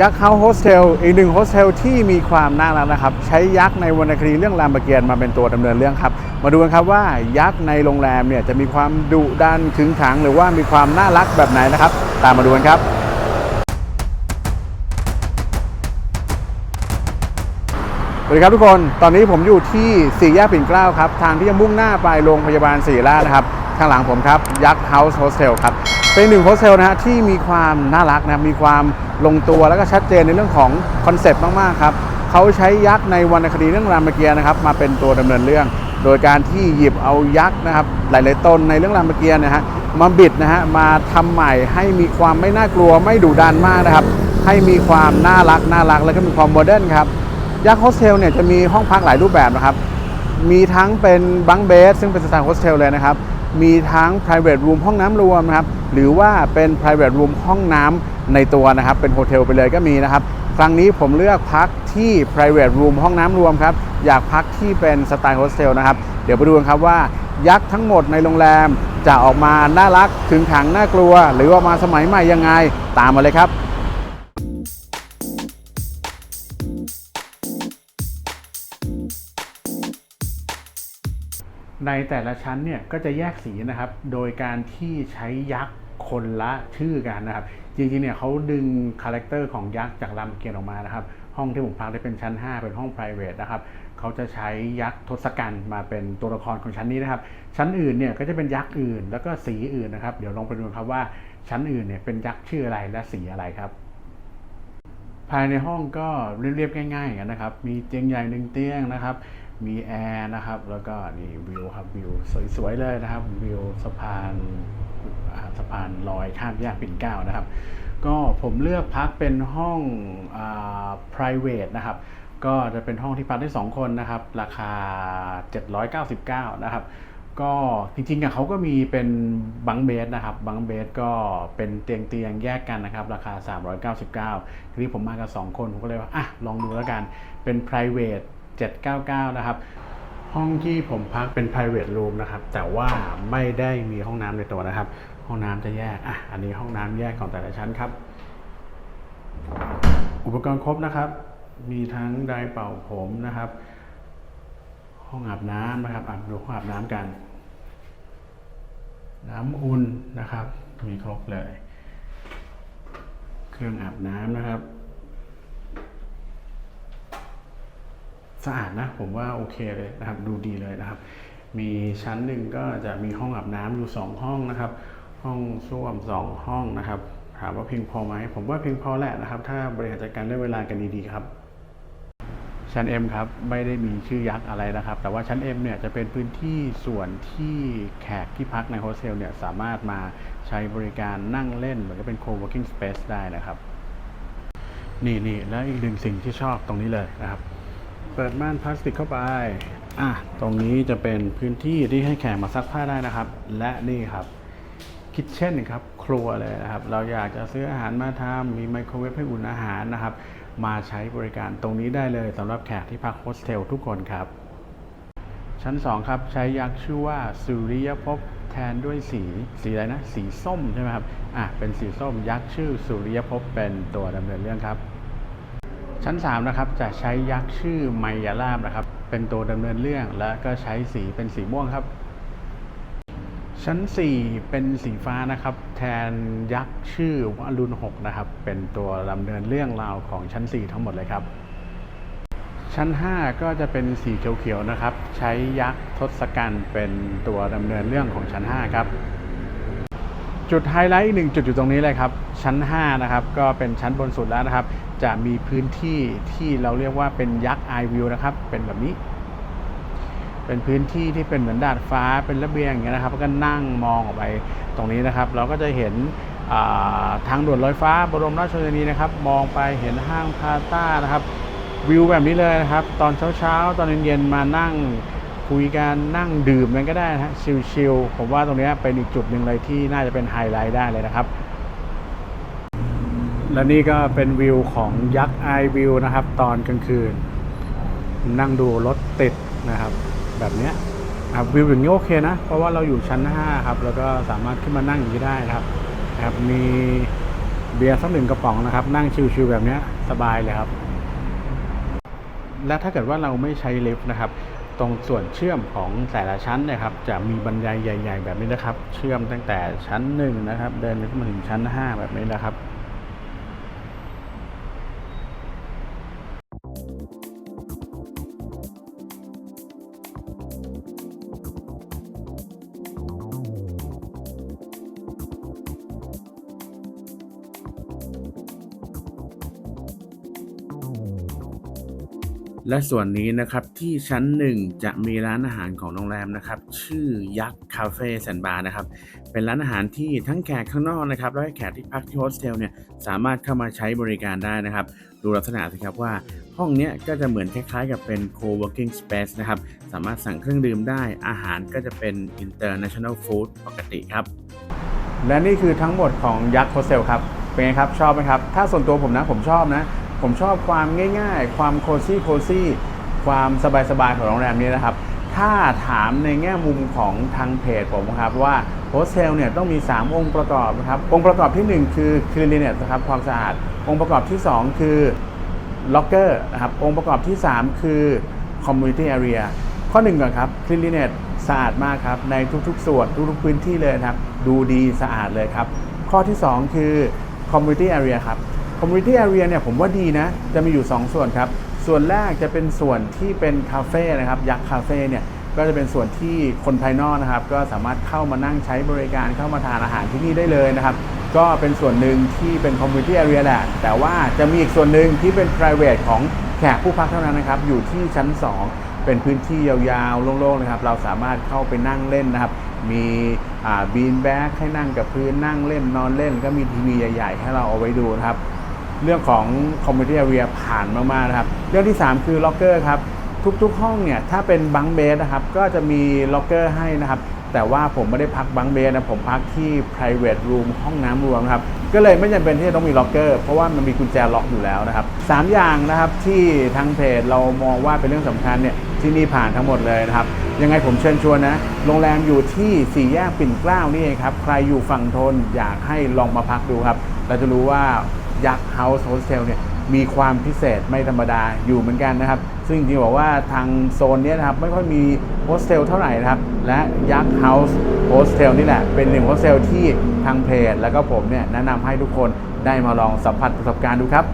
ยักษ์เฮาส์โฮสเทลอีกหนึ่งโฮสเทลที่มีความน่ารักนะครับ ใช้ยักษ์ในวรรณคดีเรื่องรามเกียรติ์มาเป็นตัวดำเนินเรื่องครับ มาดูกันครับว่ายักษ์ในโรงแรมเนี่ยจะมีความดุดันขึงขัง หรือว่ามีความน่ารักแบบไหนนะครับ ตามมาดูกันครับสวัสดีครับทุกคน ตอนนี้ผมอยู่ที่สี่แยกปิ่นเกล้าครับ ทางที่จะมุ่งหน้าไปโรงพยาบาลศรีราชนะครับ ข้างหลังผมครับยักษ์เฮาส์โฮสเทลครับ เป็นหนึ่งโฮสเทลนะฮะที่มีความน่ารักนะมีความลงตัวแล้วก็ชัดเจนในเรื่องของคอนเซปต์มากๆครับเขาใช้ยักษ์ในวรรณคดีเรื่องรามเกียรติ์นะครับมาเป็นตัวดำเนินเรื่อง โดยการที่หยิบเอายักษ์นะครับหลายๆตนในเรื่องรามเกียรติ์นะฮะมาบิดนะฮะมาทำใหม่ให้มีความไม่น่ากลัวไม่ดุดันมากนะครับ ให้มีความน่ารักน่ารัก แล้วก็มีความโมเดิร์นครับยักษ์โฮสเทลเนี่ยจะมีห้องพักหลายรูปแบบนะครับมีทั้งเป็นบังเบสซึ่งเป็นสไตล์โฮสเทลเลยนะครับ มีทั้ง private room ห้องน้ำรวมนะครับหรือว่าเป็น private room ห้องน้ำในตัวนะครับ เป็นโฮเทลไปเลยก็มีนะครับ ครั้งนี้ผมเลือกพักที่ private room ห้องน้ำรวมครับ อยากพักที่เป็นสไตล์โฮสเทลนะครับ เดี๋ยวไปดูกันครับว่ายักษ์ทั้งหมดในโรงแรมจะออกมาน่ารักถึงขังน่ากลัว หรือว่ามาสมัยใหม่ยังไง ตามมาเลยครับ ในแต่ละชั้นเนี่ยก็จะแยกสีนะครับ โดยการที่ใช้ยักษ์คนละชื่อกันนะครับ จริงๆเนี่ยเขาดึงคาแรคเตอร์ของยักษ์จากรามเกียรติ์ออกมานะครับ ห้องที่ผมพักได้เป็นชั้น 5 เป็นห้อง p r i v a t นะครับเขาจะใช้ยักษ์ทศกัณฐ์มาเป็นตัวละครของชั้นนี้นะครับ ชั้นอื่นเนี่ยก็จะเป็นยักษ์อื่น แล้วก็สีอื่นนะครับ เดี๋ยวลองไปดูครับว่าชั้นอื่นเนี่ยเป็นยักษ์ชื่ออะไรและสีอะไรครับ ภายในห้องก็เรียบๆง่ายๆอย่างนั้นนะครับ มีเตียงใหญ่หนึ่งเตียงนะครับ มีแอร์นะครับ แล้วก็นี่วิวครับวิวสวยๆเลยนะครับ วิวสะพานสะพานลอยข้ามแยกปิ่นเกล้านะครับ ก็ผมเลือกพักเป็นห้องอ่า private นะครับ ก็จะเป็นห้องที่พักได้ 2 คนนะครับ ราคา 799 นะครับก็จริงๆอะเขาก็มีเป็นบังเบสนะครับบังเบสก็เป็นเตียงเตียงแยกกันนะครับ ราคา 399 ทีนี้ผมมากับ 2 คน ผมก็เลยว่า อะ ลองดูแล้วกันเป็น private 799 นะครับ ห้องที่ผมพักเป็น private room นะครับ แต่ว่าไม่ได้มีห้องน้ำในตัวนะครับ ห้องน้ำจะแยก อะ อันนี้ห้องน้ำแยกของแต่ละชั้นครับ อุปกรณ์ครบนะครับ มีทั้งไดร์เป่าผมนะครับ ห้องอาบน้ำนะครับอาบดูห้องอาบน้ำกัน น้ำอุ่นนะครับ มีครบเลย เครื่องอาบน้ำนะครับ สะอาดนะ ผมว่าโอเคเลยนะครับดูดีเลยนะครับ มีชั้นหนึ่งก็จะมีห้องอาบน้ำอยู่สองห้องนะครับ ห้องส้วมสองห้องนะครับถามว่าเพียงพอไหมผมว่าเพียงพอแหละนะครับ ถ้าบริหารจัดการด้วยเวลากันดีๆครับชั้น M ครับไม่ได้มีชื่อยักษ์อะไรนะครับ แต่ว่าชั้น M เนี่ยจะเป็นพื้นที่ส่วนที่แขกที่พักในโฮสเทลเนี่ยสามารถมาใช้บริการนั่งเล่น เหมือนกับเป็น co-working space ได้นะครับ นี่นี่แล้วอีกหนึ่งสิ่งที่ชอบตรงนี้เลยนะครับ เปิดม่านพลาสติกเข้าไปอะตรงนี้จะเป็นพื้นที่ที่ให้แขกมาซักผ้าได้นะครับ และนี่ครับคิทเช่นครับครัวเลยนะครับ เราอยากจะซื้ออาหารมาทำมีไมโครเวฟให้อุ่นอาหารนะครับ มาใช้บริการตรงนี้ได้เลยสำหรับแขกที่พักโฮสเทลทุกคนครับ ชั้น 2 ครับ ใช้ยักษ์ชื่อว่าสุริยภพแทนด้วยสีสีอะไรนะ สีส้มใช่ไหมครับ อะเป็นสีส้มยักษ์ชื่อสุริยภพเป็นตัวดำเนินเรื่องครับ ชั้น 3 นะครับ จะใช้ยักษ์ชื่อไมยาลาบนะครับ เป็นตัวดำเนินเรื่อง และก็ใช้สีเป็นสีม่วงครับ ชั้น 4 เป็นสีฟ้านะครับ แทนยักษ์ชื่อวารุณ6นะครับ เป็นตัวดำเนินเรื่องราวของชั้น 4 ทั้งหมดเลยครับ ชั้น 5 ก็จะเป็นสีเขียวๆนะครับ ใช้ยักษ์ทศกัณฐ์เป็นตัวดำเนินเรื่องของชั้น 5 ครับจุดไฮไลท์อีกหนึ่งจุดอยู่ตรงนี้เลยครับ ชั้น 5 นะครับ ก็เป็นชั้นบนสุดแล้วนะครับ จะมีพื้นที่ที่เราเรียกว่าเป็นยักษ์ไอวิวนะครับ เป็นแบบนี้ เป็นพื้นที่ที่เป็นเหมือนดาดฟ้าเป็นระเบียงอย่างเงี้ยนะครับ ก็นั่งมองออกไปตรงนี้นะครับ เราก็จะเห็นาทางด่วนลอยฟ้าบรมราชชนนีนะครับ มองไปเห็นห้างพาต้านะครับ วิวแบบนี้เลยนะครับ ตอนเช้าๆ ตอนเย็นๆมานั่งคุยกันนั่งดื่มกันก็ได้นะฮะชิลๆผมว่าตรงนี้เป็นอีกจุดหนึ่งเลยที่น่าจะเป็นไฮไลท์ได้เลยนะครับ และนี่ก็เป็นวิวของยักษ์ไอวิวนะครับ ตอนกลางคืน นั่งดูรถติดนะครับ แบบนี้ครับวิวอย่างนี้โอเคนะ เพราะว่าเราอยู่ชั้น 5 ครับ แล้วก็สามารถขึ้นมานั่งอย่างนี้ได้นะครับนะครับมีเบียร์สักหนึ่งกระป๋องนะครับ นั่งชิลๆแบบนี้สบายเลยครับ และถ้าเกิดว่าเราไม่ใช้ลิฟต์นะครับ ตรงส่วนเชื่อมของแต่ละชั้นนะครับ จะมีบันไดใหญ่ ๆ แบบนี้นะครับ เชื่อมตั้งแต่ชั้นหนึ่งนะครับ เดินขึ้นมาถึงชั้นห้าแบบนี้นะครับ และส่วนนี้นะครับที่ชั้นหนึ่งจะมีร้านอาหารของโรงแรมนะครับ ชื่อยักษ์คาเฟ่แซนบาร์นะครับ เป็นร้านอาหารที่ทั้งแขกข้างนอกนะครับ และแขกที่พักที่โฮสเทลเนี่ยสามารถเข้ามาใช้บริการได้นะครับ ดูลักษณะสิครับว่าห้องเนี้ยก็จะเหมือนคล้ายๆ กับเป็น co-working space นะครับ สามารถสั่งเครื่องดื่มได้ อาหารก็จะเป็น international food ปกติครับ และนี่คือทั้งหมดของยักษ์โฮสเทลครับ เป็นไงครับ ชอบไหมครับ ถ้าส่วนตัวผมนะผมชอบนะ ผมชอบความง่ายๆ ความโคซี่โคซี่ความสบายๆของโรงแรมนี้นะครับ ถ้าถามในแง่มุมของทางเพจผมครับว่าโฮสเทลเนี่ยต้องมี 3 องค์ประกอบนะครับ องค์ประกอบทีหนึ่1 คือคลีนเนสนะครับความสะอาด องค์ประกอบที่ 2 คือล็อกเกอร์นะครับ องค์ประกอบที่ 3 คือ Community Area ข้อ1ก่อนครับ Cleanliness สะอาดมากครับในทุกๆ ส่วนทุกๆพื้นที่เลยนะครับ ดูดีสะอาดเลยครับ ข้อที่ 2 คือ Community Area ครับ Community Area เนี่ยผมว่าดีนะ จะมีอยู่ 2 ส่วนครับ ส่วนแรกจะเป็นส่วนที่เป็นคาเฟ่นะครับ ยักษ์คาเฟ่เนี่ยก็จะเป็นส่วนที่คนภายนอกนะครับ ก็สามารถเข้ามานั่งใช้บริการเข้ามาทานอาหารที่นี่ได้เลยนะครับ ก็เป็นส่วนหนึ่งที่เป็น community area แหละแต่ว่าจะมีอีกส่วนหนึ่งที่เป็น private ของแขกผู้พักเท่านั้นนะครับ อยู่ที่ชั้น 2เป็นพื้นที่ยาวๆ โล่งๆ นะครับ เราสามารถเข้าไปนั่งเล่นนะครับ มีบีนแบ็กให้นั่งกับพื้นนั่งเล่นนอนเล่น ก็มีทีวีใหญ่ ๆ ให้เราเอาไว้ดูนะครับ เรื่องของ community area ผ่านมากๆนะครับ เรื่องที่ 3 คือ locker ครับ ทุกๆห้องเนี่ยถ้าเป็นบังเบสนะครับ ก็จะมีล็อกเกอร์ให้นะครับ แต่ว่าผมไม่ได้พักบังเบสนะ ผมพักที่ private room ห้องน้ำรวมครับ ก็เลยไม่จำเป็นที่จะต้องมีล็อกเกอร์เพราะว่ามันมีกุญแจล็อกอยู่แล้วนะครับสามอย่างนะครับที่ทางเพจเรามองว่าเป็นเรื่องสำคัญเนี่ยที่นี่ผ่านทั้งหมดเลยนะครับ ยังไงผมเชิญชวนนะ โรงแรมอยู่ที่สี่แยกปิ่นเกล้านี่เองครับ ใครอยู่ฝั่งทนอยากให้ลองมาพักดูครับ เราจะรู้ว่า ยักษ์เฮาส์โฮสเทลเนี่ยมีความพิเศษไม่ธรรมดาอยู่เหมือนกันนะครับ ซึ่งจริงๆบอกว่าทางโซนเนี้ยนะครับไม่ค่อยมีโฮสเทลเท่าไหร่นะครับ และยักษ์เฮาส์โฮสเทลนี่แหละ เป็นหนึ่งโฮสเทลที่ทางเพจแล้วก็ผมเนี่ยแนะนำให้ทุกคนได้มาลองสัมผัสประสบการณ์ดูครับ